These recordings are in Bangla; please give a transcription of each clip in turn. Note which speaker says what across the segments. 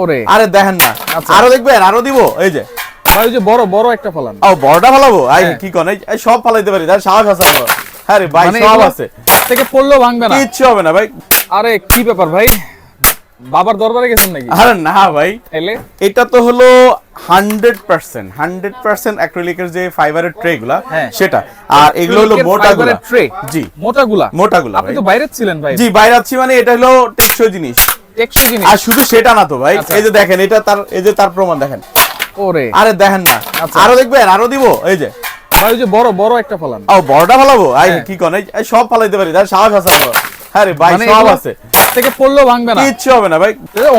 Speaker 1: ওরে
Speaker 2: আরে দেখেন না।
Speaker 1: আচ্ছা।
Speaker 2: আরও দেখবেন আরও দিব। এই যে।
Speaker 1: ভাই ওই যে বড় বড় একটা ফলান।
Speaker 2: ও বড়টা ফালাবো? আই
Speaker 1: হ্যাঁ।
Speaker 2: কি কোন? এই সব ফালাইতে পারি তার সাহস আছে আমার। হ্যাঁ রে ভাই
Speaker 1: মানে
Speaker 2: সব আছে।
Speaker 1: থেকে পড়লেও ভাঙবে না।
Speaker 2: কিচ্ছু হবে না ভাই।
Speaker 1: আরে কি ব্যাপার ভাই? বাবার দরবারে গেছেন নাকি?
Speaker 2: আরে না ভাই। এটা তো হলো হান্ড্রেড পার্সেন্ট হান্ড্রেড পার্সেন্ট অ্যাক্রিলিকের যে ফাইবারের ট্রে গুলা
Speaker 1: হ্যাঁ।
Speaker 2: সেটা। আর এগুলো হলো মোটা গুলা
Speaker 1: ট্রে
Speaker 2: জি।
Speaker 1: মোটাগুলা?
Speaker 2: মোটাগুলা
Speaker 1: আপনি
Speaker 2: ভাই।
Speaker 1: তো বাইরে ছিলেন ভাই।
Speaker 2: জি বাইরে আছি মানে এটা হলো টেকসই জিনিস।
Speaker 1: টেকসই জিনিস।
Speaker 2: আর শুধু সেটা না তো ভাই
Speaker 1: আচ্ছা।
Speaker 2: এই যে দেখেন এটা তার এই যে তার প্রমাণ দেখেন।
Speaker 1: ওরে।
Speaker 2: আরে দেখেন না।
Speaker 1: আচ্ছা।
Speaker 2: আরও দেখবেন আরও দিব এই যে।
Speaker 1: ভাই যে বড় বড় একটা ফলান।
Speaker 2: ও বড়টা ফালাবো? আই
Speaker 1: হ্যাঁ।
Speaker 2: কি কোন? সব ফালাইতে পারি। তার সাহস আছে আমার। হ্যাঁ ভাই
Speaker 1: মানে
Speaker 2: সব আছে।
Speaker 1: থেকে পড়লেও ভাঙবে না।
Speaker 2: কিচ্ছু হবে না ভাই।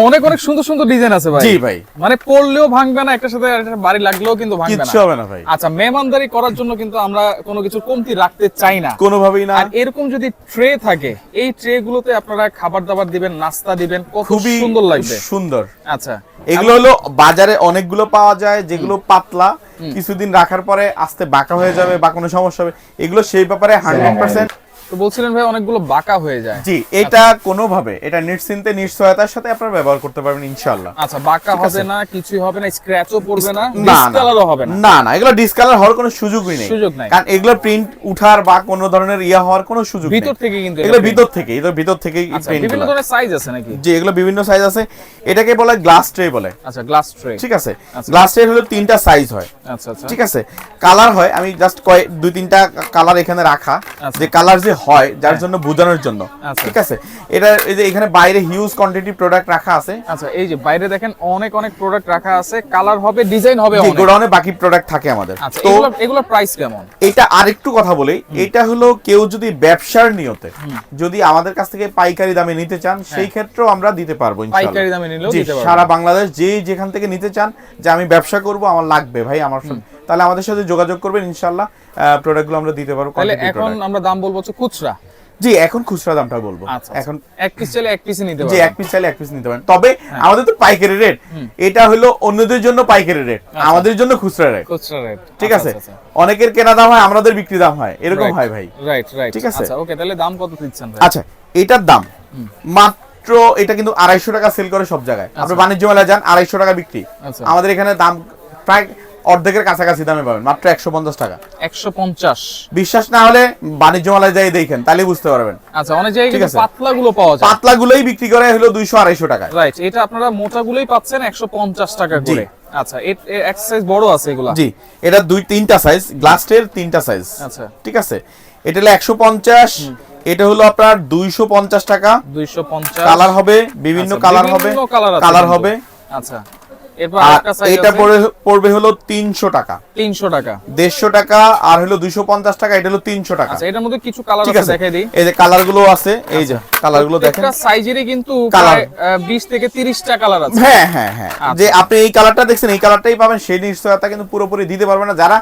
Speaker 1: অনেক অনেক সুন্দর সুন্দর ডিজাইন আছে ভাই।
Speaker 2: জি ভাই।
Speaker 1: মানে পড়লেও ভাঙবে না একটার সাথে একটা বাড়ি লাগলেও কিন্তু ভাঙবে না।
Speaker 2: কিচ্ছু হবে না ভাই।
Speaker 1: আচ্ছা মেহমানদারি করার জন্য কিন্তু আমরা কোনো কিছু কমতি রাখতে চাই না।
Speaker 2: কোনোভাবেই না।
Speaker 1: আর এরকম যদি ট্রে থাকে এই ট্রে গুলোতে আপনারা খাবার দাবার দিবেন নাস্তা দিবেন কত
Speaker 2: খুবই
Speaker 1: সুন্দর লাগবে।
Speaker 2: সুন্দর।
Speaker 1: আচ্ছা।
Speaker 2: এগুলো হলো বাজারে অনেকগুলো পাওয়া যায় যেগুলো পাতলা। কিছুদিন রাখার পরে আস্তে বাঁকা হয়ে যাবে বা কোনো সমস্যা হবে। এগুলো সেই ব্যাপারে হান্ড্রেড পার্সেন্ট
Speaker 1: তো বলছিলেন ভাই অনেকগুলো বাঁকা হয়ে যায়।
Speaker 2: জি এটা কোনোভাবে এটা নিশ্চিন্তে নিশ্চয়তার সাথে আপনারা ব্যবহার করতে পারবেন ইনশাআল্লাহ।
Speaker 1: আচ্ছা বাঁকা হবে না কিছুই হবে না স্ক্র্যাচও পড়বে না ডিসকালারও হবে না।
Speaker 2: না না এগুলো ডিসকালার হওয়ার কোনো সুযোগই নেই।
Speaker 1: সুযোগ নাই।
Speaker 2: কারণ এগুলো প্রিন্ট উঠার বা কোনো ধরনের ইয়া হওয়ার কোনো সুযোগ
Speaker 1: ভিতর থেকে কিন্তু
Speaker 2: এগুলো ভিতর থেকে এগুলো ভিতর থেকেই
Speaker 1: আচ্ছা
Speaker 2: প্রিন্ট
Speaker 1: বিভিন্ন ধরনের সাইজ আছে নাকি?
Speaker 2: জি এগুলো বিভিন্ন সাইজ আছে। এটাকে বলে গ্লাস ট্রে বলে।
Speaker 1: আচ্ছা গ্লাস ট্রে
Speaker 2: ঠিক আছে। গ্লাস ট্রে হলো তিনটা সাইজ হয়।
Speaker 1: আচ্ছা আচ্ছা।
Speaker 2: ঠিক আছে। কালার হয় আমি জাস্ট কয় দুই তিনটা কালার এখানে রাখা।
Speaker 1: আচ্ছা।
Speaker 2: যে কালার যে হয় যার জন্য বোঝানোর জন্য।
Speaker 1: আচ্ছা।
Speaker 2: ঠিক আছে? এটা এই যে এখানে বাইরে হিউজ কোয়ান্টিটি প্রোডাক্ট রাখা আছে।
Speaker 1: আচ্ছা এই যে বাইরে দেখেন অনেক অনেক প্রোডাক্ট রাখা আছে। কালার হবে ডিজাইন হবে অনেক।
Speaker 2: গোডাউনে বাকি প্রোডাক্ট থাকে আমাদের।
Speaker 1: আচ্ছা
Speaker 2: তো
Speaker 1: এগুলো প্রাইস কেমন?
Speaker 2: এটা আরেকটু কথা বলি। এটা হলো কেউ যদি ব্যবসার নিয়তে যদি আমাদের কাছ থেকে পাইকারি দামে নিতে চান সেই ক্ষেত্রেও আমরা দিতে পারব ইনশাআল্লাহ।
Speaker 1: হ্যাঁ। পাইকারি দামে নিলেও দিতে পারবেন।
Speaker 2: সারা বাংলাদেশ যে যেখান থেকে নিতে চান যে আমি ব্যবসা করব আমার লাগবে। ভাই আমার তাহলে আমাদের সাথে যোগাযোগ করবেন ইনশাআল্লাহ প্রোডাক্টগুলো আমরা দিতে পারব
Speaker 1: তাহলে এখন আমরা দাম বলব হচ্ছে খুচরা?
Speaker 2: জি এখন খুচরা দামটা বলব।
Speaker 1: আচ্ছা
Speaker 2: এখন
Speaker 1: এক পিস চাইলে এক পিসই নিতে
Speaker 2: যে
Speaker 1: পারবেন।
Speaker 2: এক পিস চাইলে এক পিস নিতে পারেন তবে
Speaker 1: হ্যাঁ।
Speaker 2: আমাদের তো পাইকারি রেট এটা হলো অন্যদের জন্য পাইকারি রেট আমাদের জন্য খুচরা রেট
Speaker 1: খুচরা রেট
Speaker 2: ঠিক আছে? অনেকের কেনা দাম হয় আমাদের বিক্রি দাম হয়। এরকম হয় ভাই।
Speaker 1: রাইট রাইট
Speaker 2: ঠিক আছে?
Speaker 1: আচ্ছা ওকে তাহলে দাম কত দিচ্ছেন ভাই?
Speaker 2: আচ্ছা এটার দাম। মাত্র এটা কিন্তু আড়াইশো টাকা সেল করে সব জায়গায়। আপনি বাণিজ্য মেলায় যান আড়াইশো টাকা বিক্রি।
Speaker 1: আচ্ছা।
Speaker 2: আমাদের এখানে দাম প্রায় অর্ধেকের কাছাকাছি দামে পাবেন মাত্র একশো পঞ্চাশ টাকা।
Speaker 1: একশো পঞ্চাশ।
Speaker 2: বিশ্বাস না হলে বাণিজ্য মেলায় যাই দেখেন তাহলে বুঝতে পারবেন।
Speaker 1: আচ্ছা অনেক জায়গায়
Speaker 2: ঠিক আছে।
Speaker 1: পাতলা গুলো পাওয়া যায়।
Speaker 2: পাতলা গুলোই বিক্রি করে হলো দুইশো আড়াইশো টাকায়।
Speaker 1: রাইট এটা আপনারা মোটা গুলোই পাচ্ছেন একশো পঞ্চাশ টাকা করে। আচ্ছা এক সাইজ বড় আছে এগুলা?
Speaker 2: জি এটা দুই তিনটা সাইজ গ্লাসের তিনটা সাইজ
Speaker 1: আচ্ছা।
Speaker 2: ঠিক আছে? এটা হলো একশো পঞ্চাশ এটা হলো আপনার দুইশো পঞ্চাশ টাকা।
Speaker 1: দুইশো পঞ্চাশ।
Speaker 2: কালার হবে বিভিন্ন
Speaker 1: আচ্ছা,
Speaker 2: কালার হবে
Speaker 1: কালার আচ্ছা। এরপর
Speaker 2: আর
Speaker 1: একটা সাইজ
Speaker 2: এটা পড়বে হলো তিনশো টাকা।
Speaker 1: তিনশো টাকা।
Speaker 2: দেড়শো টাকা আর হলো দুইশো পঞ্চাশ টাকা এটা হলো তিনশো টাকা।
Speaker 1: এটার মধ্যে কিছু কালার আছে
Speaker 2: আছে?
Speaker 1: দেখাই দিই।
Speaker 2: এই যে কালারগুলো আছে এই যে কালারগুলো দেখেন।
Speaker 1: সাইজেরই কিন্তু বিশ থেকে তিরিশটা কালার আছে।
Speaker 2: হ্যাঁ হ্যাঁ হ্যাঁ।
Speaker 1: আচ্ছা।
Speaker 2: যে আপনি এই কালারটা দেখছেন এই কালারটাই পাবেন সেই নিশ্চয়তা কিন্তু পুরোপুরি দিতে পারবে না। যারা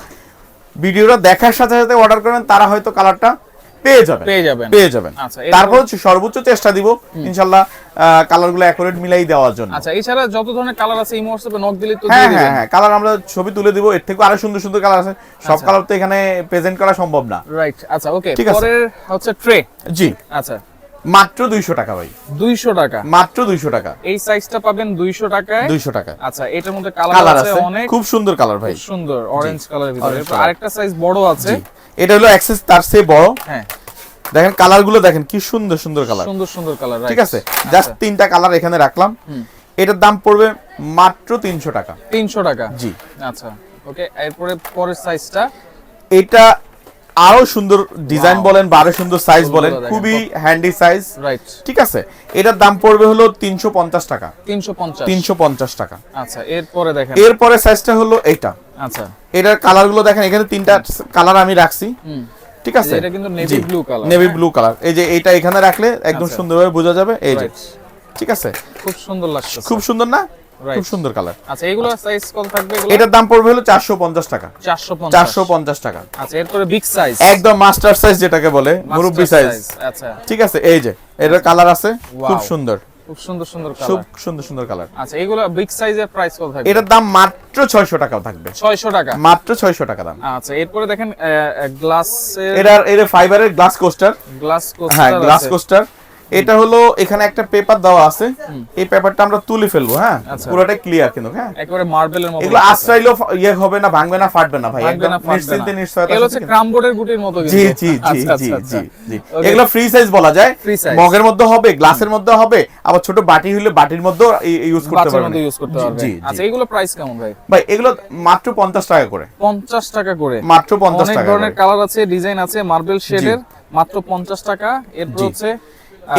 Speaker 2: ভিডিওটা দেখার সাথে সাথে অর্ডার করবেন তারা হয়তো কালারটা পেয়ে যাবেন।
Speaker 1: পেয়ে যাবেন।
Speaker 2: পেয়ে যাবেন।
Speaker 1: আচ্ছা,
Speaker 2: তারপর হচ্ছে সর্বোচ্চ চেষ্টা দিব ইনশাল্লাহ কালারগুলো অ্যাকুরেট মিলাই দেওয়ার জন্য।
Speaker 1: আচ্ছা এছাড়া যত ধরনের কালার আছে এই হোয়াটসঅ্যাপে নক দিলে তো
Speaker 2: হ্যাঁ হ্যাঁ হ্যাঁ কালার আমরা ছবি তুলে দিব এর থেকে আরও সুন্দর সুন্দর কালার আছে। সব
Speaker 1: আচ্ছা।
Speaker 2: কালার তো এখানে প্রেজেন্ট করা সম্ভব না।
Speaker 1: রাইট আচ্ছা ওকে। পরের হচ্ছে ট্রে
Speaker 2: জি।
Speaker 1: আচ্ছা
Speaker 2: মাত্র দুইশো টাকা ভাই।
Speaker 1: দুইশো টাকা।
Speaker 2: মাত্র দুইশো টাকা।
Speaker 1: এই সাইজটা পাবেন দুইশো টাকায়।
Speaker 2: দুইশো টাকা।
Speaker 1: আচ্ছা এটার মধ্যে কালার আছে অনেক।
Speaker 2: খুব সুন্দর কালার ভাই।
Speaker 1: সুন্দর অরেঞ্জ কালারের ভিতরে। আরেকটা সাইজ বড় আছে।
Speaker 2: এটা হলো অ্যাক্সেস তার চেয়ে বড়।
Speaker 1: হ্যাঁ।
Speaker 2: দেখেন কালারগুলো দেখেন কি সুন্দর সুন্দর কালার
Speaker 1: সুন্দর সুন্দর কালার
Speaker 2: ঠিক আছে? জাস্ট তিনটা কালার এখানে রাখলাম। এটার দাম পড়বে মাত্র তিনশো টাকা।
Speaker 1: তিনশো টাকা।
Speaker 2: জি।
Speaker 1: আচ্ছা ওকে এরপরে পরের সাইজটা
Speaker 2: এটা আরও সুন্দর ডিজাইন বলেন বা আরও সুন্দর সাইজ বলেন খুবই হ্যান্ডি সাইজ
Speaker 1: রাইট
Speaker 2: ঠিক আছে? এটার দাম পড়বে হলো তিনশো পঞ্চাশ টাকা।
Speaker 1: তিনশো পঞ্চাশ।
Speaker 2: তিনশো পঞ্চাশ টাকা।
Speaker 1: আচ্ছা এরপরে দেখেন।
Speaker 2: এরপরে সাইজটা হলো এইটা।
Speaker 1: আচ্ছা।
Speaker 2: এটার কালারগুলো দেখেন এখানে তিনটা কালার আমি রাখছি। ঠিক আছে?
Speaker 1: এটা কিন্তু navy blue color,
Speaker 2: navy? Blue colour এই যে এইটা এখানে রাখলে একদম
Speaker 1: আচ্ছা।
Speaker 2: সুন্দরভাবে বোঝা যাবে এই যে। ঠিক আছে?
Speaker 1: খুব সুন্দর লাগছে।
Speaker 2: খুব সুন্দর না. খুব সুন্দর কালার
Speaker 1: আচ্ছা এগুলো সাইজ কত থাকবে এগুলো?
Speaker 2: এটার দাম পড়বে হলো চারশো পঞ্চাশ টাকা।
Speaker 1: চারশো
Speaker 2: চারশো পঞ্চাশ টাকা।
Speaker 1: আচ্ছা এরপরে বিগ সাইজ
Speaker 2: একদম মাস্টার সাইজ যেটাকে বলে মুরব্বি সাইজ
Speaker 1: আচ্ছা।
Speaker 2: ঠিক আছে এই যে এটার কালার আছে খুব সুন্দর।
Speaker 1: খুব সুন্দর সুন্দর
Speaker 2: খুব সুন্দর সুন্দর কালার
Speaker 1: আচ্ছা এগুলো বিগ সাইজের প্রাইস কত থাকবে?
Speaker 2: এটার দাম মাত্র ছয়শো টাকাও থাকবে।
Speaker 1: ছয়শো টাকা।
Speaker 2: মাত্র ছয়শো টাকা দাম।
Speaker 1: আচ্ছা এরপরে দেখেন গ্লাসের
Speaker 2: এটার এর ফাইবারের গ্লাস কোস্টার
Speaker 1: গ্লাস
Speaker 2: হ্যাঁ
Speaker 1: কোস্টার
Speaker 2: গ্লাস কোস্টার এটা হলো এখানে একটা পেপার দেওয়া আছে। এই পেপারটা আমরা তুলে ফেলব হ্যাঁ?
Speaker 1: আচ্ছা।
Speaker 2: পুরোটাই ক্লিয়ার কিন্তু হ্যাঁ?
Speaker 1: একেবারে মার্বেলের মতো
Speaker 2: এগুলো আশ্রাইলেও ইয়ে হবে না ভাঙবে না ফাটবে না ভাই। একদম নিশ্চিন্তে নিশ্চয়তা
Speaker 1: এগুলো হচ্ছে। ক্রাম বোর্ডের গুটির মতো
Speaker 2: জি জি জি
Speaker 1: আচ্ছা,
Speaker 2: জি
Speaker 1: আচ্ছা,
Speaker 2: জি। জি. এগুলো ফ্রি সাইজ বলা যায়। মগের মধ্যে হবে গ্লাসের মধ্যে হবে আবার ছোট বাটি হলে বাটির মধ্যেও ইউজ করতে পারবেন।
Speaker 1: মধ্যে ইউজ করতে
Speaker 2: জি,
Speaker 1: পারবে
Speaker 2: জি
Speaker 1: আচ্ছা এগুলো প্রাইস কেমন ভাই?
Speaker 2: ভাই এগুলো মাত্র পঞ্চাশ টাকা করে।
Speaker 1: পঞ্চাশ টাকা করে।
Speaker 2: মাত্র পঞ্চাশ
Speaker 1: অনেক ধরনের কালার আছে ডিজাইন আছে মার্বেল শেডের মাত্র পঞ্চাশ টাকা। এরপর। হচ্ছে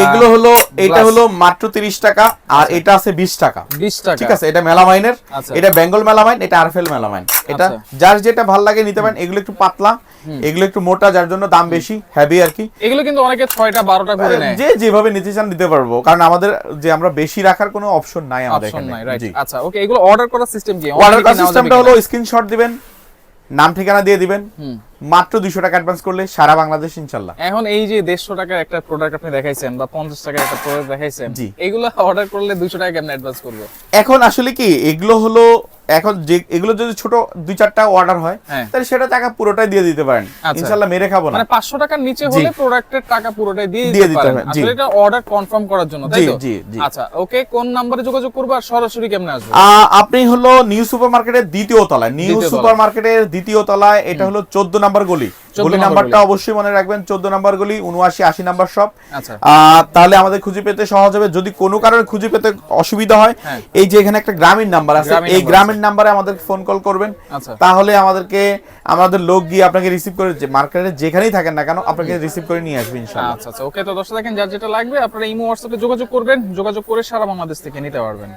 Speaker 2: এগুলো হলো এটা। হলো মাত্র তিরিশ টাকা আর এটা আছে বিশ টাকা।
Speaker 1: বিশ টাকা।
Speaker 2: ঠিক আছে এটা মেলামাইনের
Speaker 1: আচ্ছা।
Speaker 2: এটা বেঙ্গল মেলামাইন এটা আরফেল মেলামাইন। এটা
Speaker 1: আচ্ছা।
Speaker 2: যার যেটা ভালো লাগে নিতে পারেন এগুলো একটু পাতলা এগুলো একটু মোটা যার জন্য দাম বেশি হেভি আর কি।
Speaker 1: এগুলো কিন্তু অনেকে ছয়টা বারোটা করে নেয়।
Speaker 2: যে যেভাবে নিতে চান নিতে পারব কারণ আমাদের যে আমরা বেশি রাখার কোনো অপশন নাই আমাদের এখানে।
Speaker 1: আচ্ছা ওকে এগুলো অর্ডার করার সিস্টেম কি?
Speaker 2: অর্ডার করার সিস্টেমটা হলো স্ক্রিনশট দিবেন নাম ঠিকানা দিয়ে দিবেন।
Speaker 1: হুম।
Speaker 2: মাত্র দুইশো টাকা অ্যাডভান্স করলে সারা বাংলাদেশ ইনশাল্লাহ।
Speaker 1: এখন এই যে দেড়শো টাকার একটা প্রোডাক্ট আপনি দেখাইছেন বা পঞ্চাশ টাকার একটা প্রোডাক্ট দেখাইছেন
Speaker 2: জি।
Speaker 1: এগুলো অর্ডার করলে দুশো টাকা কেমন অ্যাডভান্স করব?
Speaker 2: এখন আসলে কি এগুলো হলো এখন যে এগুলো যদি ছোট দুই চারটা অর্ডার হয়
Speaker 1: হ্যাঁ।
Speaker 2: তাহলে সেটা টাকা পুরোটাই দিয়ে দিতে পারেন।
Speaker 1: আচ্ছা।
Speaker 2: ইনশাল্লাহ মেরে খাব না।
Speaker 1: মানে পাঁচশো টাকার নিচে হলে প্রোডাক্টের টাকা পুরোটাই দিয়ে দিতে পারেন। আসলে এটা অর্ডার কনফার্ম করার জন্য তাই
Speaker 2: জি,
Speaker 1: তো?
Speaker 2: জি, জি।
Speaker 1: আচ্ছা ওকে কোন নাম্বারে যোগাযোগ করব আর সরাসরি কেমনে আসবে?
Speaker 2: আপনি হলো নিউ সুপার মার্কেটের দ্বিতীয় তলায় নিউ
Speaker 1: দ্বিতীয়
Speaker 2: সুপার মার্কেটের দ্বিতীয় তলায় এটা হলো চোদ্দ নাম্বার গলি। গলি নাম্বারটা অবশ্যই মনে রাখবেন চোদ্দ নাম্বার গলি উনআশি আশি নাম্বার শপ।
Speaker 1: আচ্ছা।
Speaker 2: তাহলে আমাদের খুঁজে পেতে সহজ হবে। যদি কোনো কারণে খুঁজে পেতে অসুবিধা হয়
Speaker 1: হ্যাঁ।
Speaker 2: এই যে এখানে একটা গ্রামীণ নাম্বার আছে এই গ্রামীণ নাম্বারে আমাদের ফোন কল করবেন।
Speaker 1: আচ্ছা।
Speaker 2: তাহলে আমাদেরকে আমাদের লোক গিয়ে আপনাকে রিসিভ করে যে মার্কেটে যেখানেই থাকেন না কেন আপনাকে রিসিভ করে নিয়ে আসবে ইনশাআল্লাহ।
Speaker 1: আচ্ছা আচ্ছা। ওকে তো দর্শক দেখেন যার যেটা লাগবে আপনারা ইমো হোয়াটসঅ্যাপে যোগাযোগ করবেন। যোগাযোগ করে সারা বাংলাদেশ থেকে নিতে পারবেন।